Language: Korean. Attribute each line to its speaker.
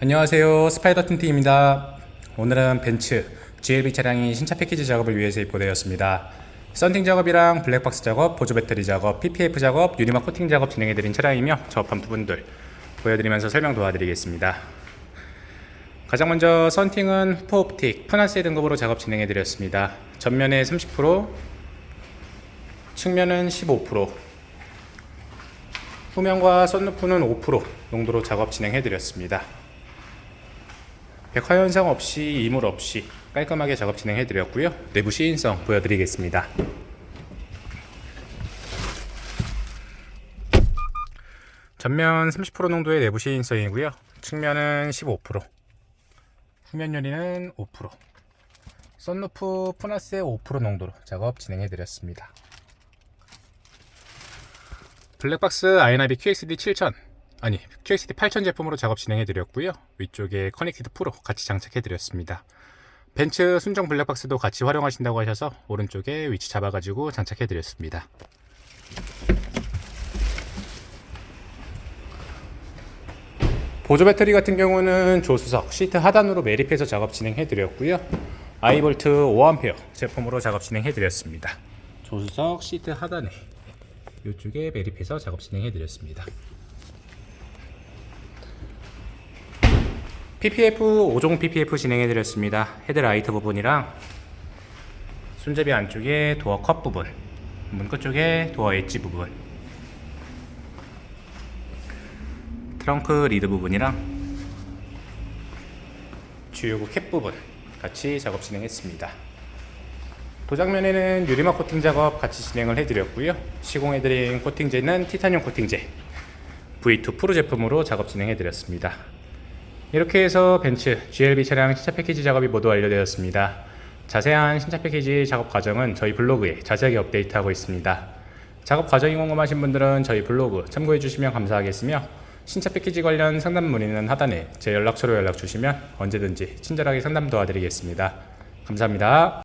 Speaker 1: 안녕하세요. 스파이더 틴트입니다. 오늘은 벤츠 GLB 차량이 신차 패키지 작업을 위해서 입고되었습니다. 썬팅 작업이랑 블랙박스 작업, 보조 배터리 작업, PPF 작업, 유리막 코팅 작업 진행해드린 차량이며 접한 부분들 보여드리면서 설명 도와드리겠습니다. 가장 먼저 썬팅은 후퍼옵틱 퍼나스의 등급으로 작업 진행해드렸습니다. 전면에 30% 측면은 15% 후면과 썬루프는 5% 농도로 작업 진행해드렸습니다 백화 현상 없이 이물 없이 깔끔하게 작업 진행해 드렸고요. 내부 시인성 보여드리겠습니다. 전면 30% 농도의 내부 시인성이고요. 측면은 15%, 후면 유리는 5%, 썬루프 플러스의 5% 농도로 작업 진행해 드렸습니다. 블랙박스 아이나비 QXD 7000 아니 QXD 8000 제품으로 작업 진행해 드렸고요. 위쪽에 커넥티드 프로 같이 장착해 드렸습니다. 벤츠 순정 블랙박스도 같이 활용하신다고 하셔서 오른쪽에 위치 잡아 가지고 장착해 드렸습니다. 보조 배터리 같은 경우는 조수석 시트 하단으로 매립해서 작업 진행해 드렸고요. 아이볼트 5A 제품으로 작업 진행해 드렸습니다. 조수석 시트 하단에 이쪽에 매립해서 작업 진행해 드렸습니다 PPF 5종 PPF 진행해 드렸습니다. 헤드라이트 부분이랑 손잡이 안쪽에 도어 컵 부분, 문끝 쪽에 도어 엣지 부분, 트렁크 리드 부분이랑 주요구 캡 부분 같이 작업 진행했습니다. 도장면에는 유리막 코팅 작업 같이 진행을 해드렸고요. 시공해드린 코팅제는 티타늄 코팅제 V2 프로 제품으로 작업 진행해드렸습니다. 이렇게 해서 벤츠 GLB 차량 신차 패키지 작업이 모두 완료되었습니다. 자세한 신차 패키지 작업 과정은 저희 블로그에 자세하게 업데이트하고 있습니다. 작업 과정이 궁금하신 분들은 저희 블로그 참고해 주시면 감사하겠으며 신차 패키지 관련 상담 문의는 하단에 제 연락처로 연락 주시면 언제든지 친절하게 상담 도와드리겠습니다. 감사합니다.